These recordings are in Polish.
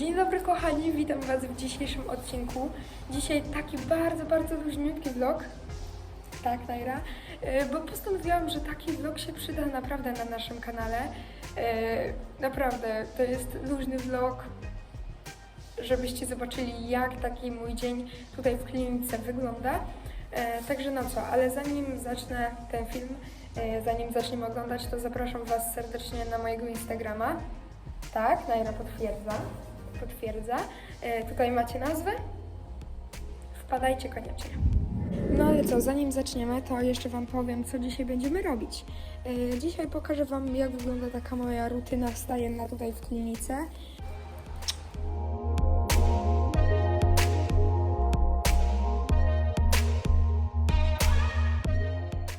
Dzień dobry kochani, witam Was w dzisiejszym odcinku. Dzisiaj taki bardzo, bardzo luźniutki vlog. Tak, Naira. E, Bo postanowiłam, że taki vlog się przyda naprawdę na naszym kanale. E, Naprawdę, to jest luźny vlog, żebyście zobaczyli, jak taki mój dzień tutaj w klinice wygląda. E, Także no co, ale zanim zacznę ten film, zanim zaczniemy oglądać, to zapraszam Was serdecznie na mojego Instagrama. Tak, Naira potwierdza. Potwierdza. E, tutaj macie nazwę. Wpadajcie koniecznie. No ale co, zanim zaczniemy, to jeszcze Wam powiem, co dzisiaj będziemy robić. E, dzisiaj pokażę Wam, jak wygląda taka moja rutyna wstajenna tutaj w klinice.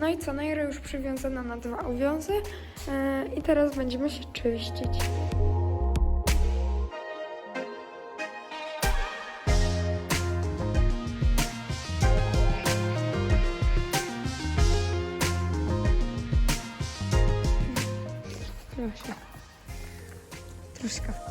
No i co, Naira już przywiązana na dwa uwiązy e, i teraz będziemy się czyścić. Proszę. Truskawka.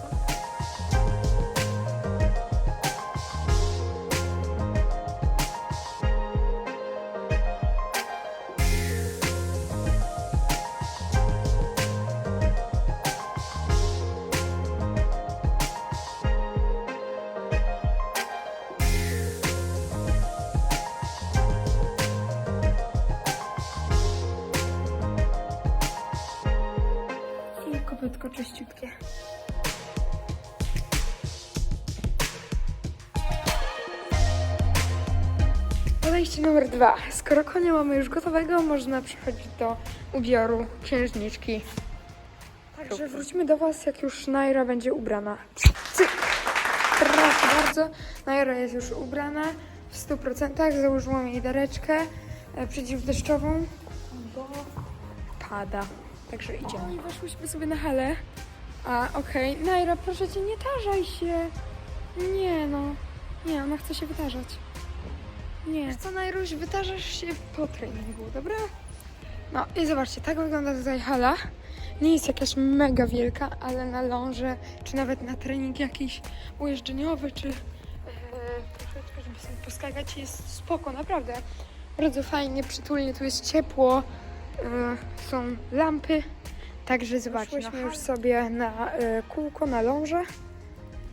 I kopytko czyściutkie. Podejście numer dwa. Skoro konia mamy już gotowego, można przechodzić do ubioru księżniczki. Także wróćmy do Was, jak już Naira będzie ubrana. Cyk! Proszę bardzo, Naira jest już ubrana w 100%. Założyłam jej dareczkę e, przeciwdeszczową, bo pada. Także idziemy. I weszłyśmy sobie na halę. A, okej. Naira, proszę Cię, nie tarzaj się. Nie no. Nie, ona chce się wytarzać. Nie. Wiesz co, Najruś, wytarzasz się po treningu, dobra? No i zobaczcie, tak wygląda tutaj hala. Nie jest jakaś mega wielka, ale na ląże, czy nawet na trening jakiś ujeżdżeniowy, czy e, troszeczkę, żeby sobie poskakać, jest spoko, naprawdę. Bardzo fajnie, przytulnie, tu jest ciepło, są lampy, także zobaczmy już sobie na e, kółko, na ląże.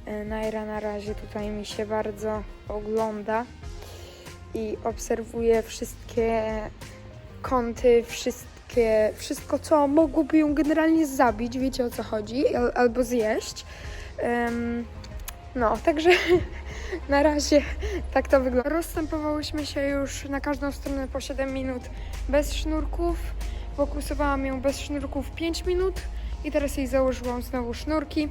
E, Naira na razie tutaj mi się bardzo ogląda i obserwuje wszystkie kąty, wszystkie, wszystko, co mogłoby ją generalnie zabić, wiecie o co chodzi, al, albo zjeść. No, także na razie tak to wygląda. Rozstępowałyśmy się już na każdą stronę po 7 minut bez sznurków. Fokusowałam ją bez sznurków 5 minut i teraz jej założyłam znowu sznurki,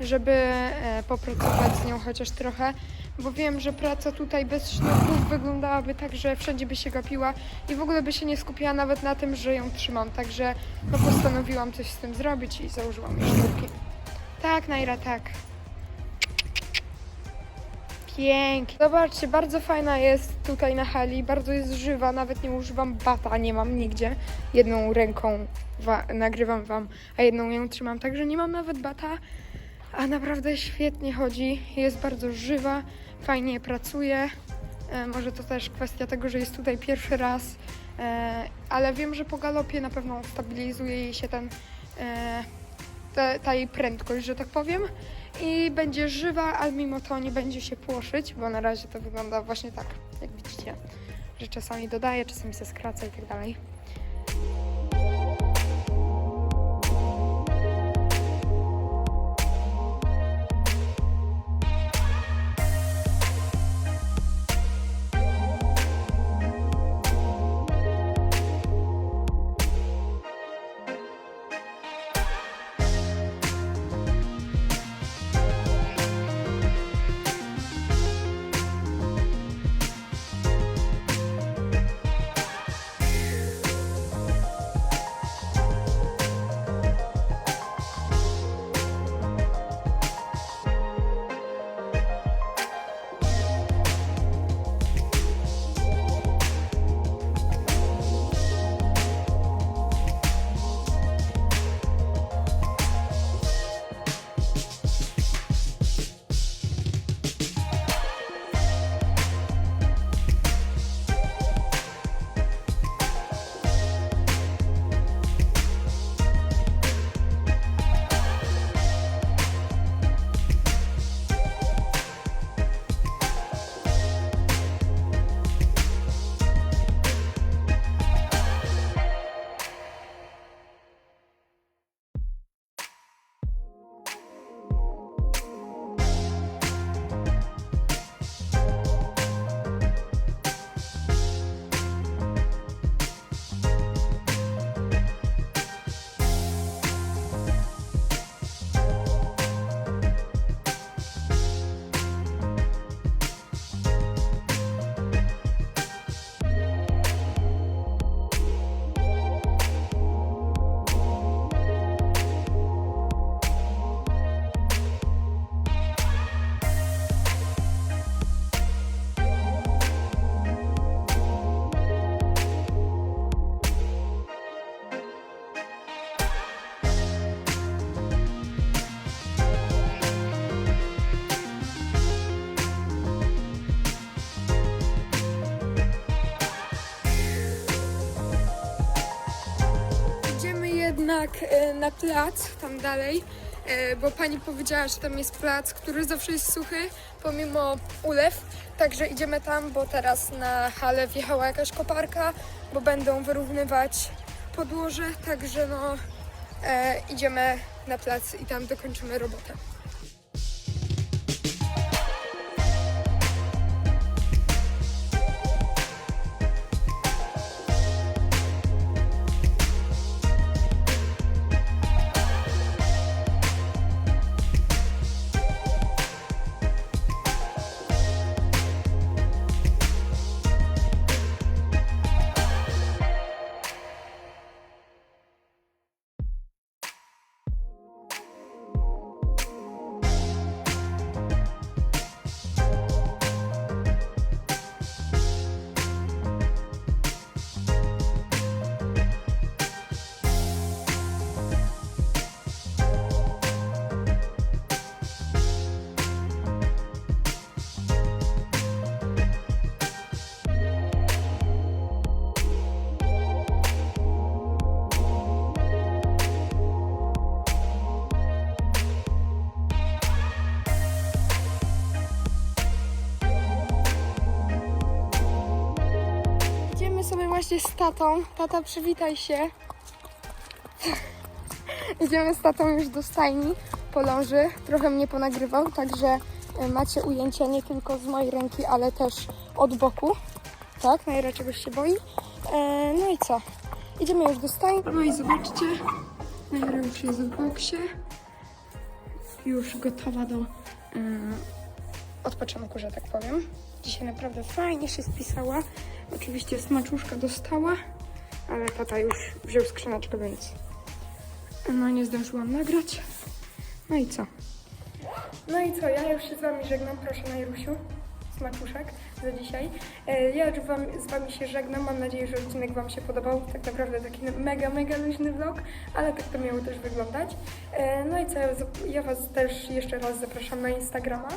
żeby e, popracować z nią chociaż trochę bo wiem, że praca tutaj bez sznurków wyglądałaby tak, że wszędzie by się gapiła i w ogóle by się nie skupiała nawet na tym, że ją trzymam. Także no, postanowiłam coś z tym zrobić i założyłam jej sznurki. Tak, Naira, tak. Pięknie. Zobaczcie, bardzo fajna jest tutaj na hali, bardzo jest żywa, nawet nie używam bata, nie mam nigdzie. Jedną ręką wa- nagrywam wam, a jedną ją trzymam, także nie mam nawet bata. A naprawdę świetnie chodzi, jest bardzo żywa, fajnie pracuje. E, może to też kwestia tego, że jest tutaj pierwszy raz, e, ale wiem, że po galopie na pewno stabilizuje jej się ten, e, ta, ta jej prędkość, że tak powiem. I będzie żywa, ale mimo to nie będzie się płoszyć, bo na razie to wygląda właśnie tak, jak widzicie, że czasami dodaje, czasami się skraca i tak dalej. Jednak e, na plac, tam dalej, e, bo pani powiedziała, że tam jest plac, który zawsze jest suchy, pomimo ulew. Także idziemy tam, bo teraz na halę wjechała jakaś koparka, bo będą wyrównywać podłoże, także no e, idziemy na plac i tam dokończymy robotę. Właśnie z tatą. Tata, przywitaj się. Idziemy z tatą już do stajni po ląży. Trochę mnie ponagrywał, także e, macie ujęcia nie tylko z mojej ręki, ale też od boku. Tak, Najra czegoś się boi. E, no i co? Idziemy już do stajni. No i zobaczcie, Najra już jest w boksie. Już gotowa do e, odpoczynku, że tak powiem. Dzisiaj naprawdę fajnie się spisała. Oczywiście smaczuszka dostała, ale tata już wziął skrzyneczkę, więc no nie zdążyłam nagrać. No i co? No i co, ja już się z Wami żegnam, proszę Najrusiu, smaczuszek za dzisiaj. E, Ja już wam, z Wami się żegnam, mam nadzieję, że odcinek Wam się podobał. Tak naprawdę taki mega, mega luźny vlog, ale tak to miało też wyglądać. E, No i co, ja Was też jeszcze raz zapraszam na Instagrama,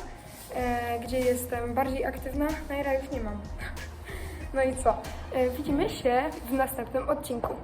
e, gdzie jestem bardziej aktywna. Najra już nie mam. No i co? E, Widzimy się w następnym odcinku.